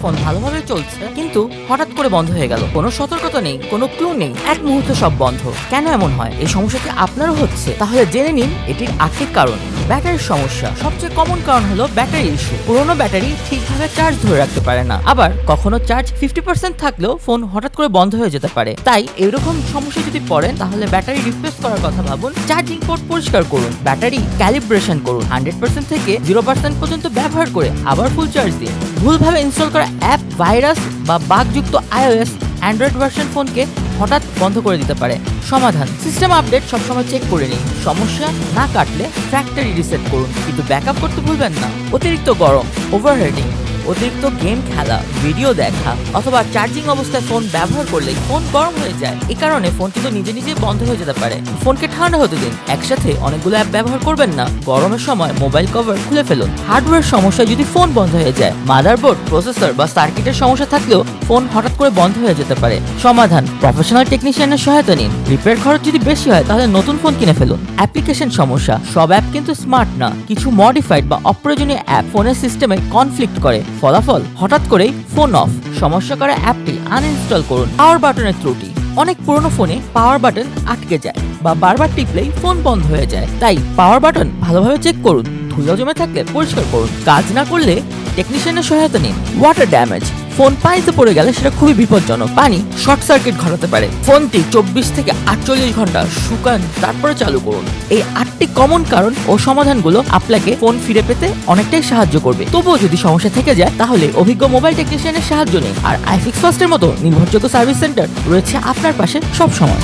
Phone ভালোভাবে চলছে, কিন্তু হঠাৎ করে বন্ধ হয়ে গেল। কোনো সতর্কতা নেই, কোনো ক্লু নেই। এক মুহূর্তে সব বন্ধ। কেন এমন হয়? এই সমস্যা কি আপনারও হচ্ছে? তাহলে জেনে নিন, এটির আর্থিক কারণ। ব্যাটারির সমস্যা। সবচেয়ে কমন কারণ হলো ব্যাটারি ইস্যু। পুরোনো ব্যাটারি ঠিকভাবে চার্জ ধরে রাখতে পারে না। আবার কখনো চার্জ ফিফটি পার্সেন্ট থাকলেও ফোন হঠাৎ করে বন্ধ হয়ে যেতে পারে। তাই এরকম সমস্যা যদি পড়েন, তাহলে ব্যাটারি রিপ্লেস করার কথা ভাবুন। চার্জিং পোর্ট পরিষ্কার করুন। ব্যাটারি ক্যালিব্রেশন করুন। হান্ড্রেড পার্সেন্ট থেকে জিরো পার্সেন্ট পর্যন্ত ব্যবহার করে আবার ফুল চার্জ দিন। ভুলভাবে ইনস্টল করা অ্যাপ, ভাইরাস বা বাগযুক্ত আইওএস, অ্যান্ড্রয়েড ভার্সন ফোনকে হঠাৎ বন্ধ করে দিতে পারে। সমাধান, সিস্টেম আপডেট সবসময় চেক করে নিন। সমস্যা না কাটলে ফ্যাক্টরি রিসেট করুন। কিন্তু ব্যাকআপ করতে ভুলবেন না। অতিরিক্ত গরম, ওভারহেডিং অতিরিক্ত গেম খেলা, ভিডিও দেখা অথবা চার্জিং অবস্থায় ফোন ব্যবহার করলে ফোন গরম হয়ে যায়। এ কারণে ফোন কিন্তু নিজে নিজে বন্ধ হয়ে যেতে পারে। ফোনকে ঠান্ডা হতে দিন। একসাথে অনেকগুলো অ্যাপ ব্যবহার করবেন না। গরমের সময় মোবাইল কভার খুলে ফেলুন। হার্ডওয়্যার সমস্যায় যদি ফোন বন্ধ হয়ে যায় মাদারবোর্ড প্রসেসর বা সার্কিটের সমস্যা থাকলেও ফোন হঠাৎ করে বন্ধ হয়ে যেতে পারে। সমাধান প্রফেশনাল টেকনিশিয়ানের সহায়তা নিন। রিপেয়ার খরচ যদি বেশি হয়, তাহলে নতুন ফোন কিনে ফেলুন। অ্যাপ্লিকেশন সমস্যা, সব অ্যাপ কিন্তু স্মার্ট না। কিছু মডিফাইড বা অপ্রয়োজনীয় অ্যাপ ফোনের সিস্টেমে কনফ্লিক্ট করে। ফলাফল হঠাৎ করেই ফোন অফ। সমস্যা করা অ্যাপটি আনইনস্টল করুন। পাওয়ার বাটনের ত্রুটি। অনেক পুরনো ফোনে পাওয়ার বাটন আটকে যায় বা বারবার টিপলেই ফোন বন্ধ হয়ে যায়। তাই পাওয়ার বাটন ভালোভাবে চেক করুন। ধুলো জমে থাকলে পরিষ্কার করুন। কাজ না করলে টেকনিশিয়ানের সহায়তা নিন। ওয়াটার ড্যামেজ ফোন পানিতে পড়ে গেলে সেটা খুবই বিপজ্জনক। পানি শর্ট সার্কিট ঘটাতে পারে। ফোনটি চব্বিশ থেকে আটচল্লিশ ঘণ্টা শুকান, তারপরে চালু করুন। এই আটটি কমন কারণ ও সমাধানগুলো আপনাকে ফোন ফিরে পেতে অনেকটাই সাহায্য করবে। তবুও যদি সমস্যা থেকে যায়, তাহলে অভিজ্ঞ মোবাইল টেকনিশিয়ানের সাহায্য নিন। আর আইফিক্স ফার্স্টের মতো নির্ভরযোগ্য সার্ভিস সেন্টার রয়েছে আপনার পাশে সব সময়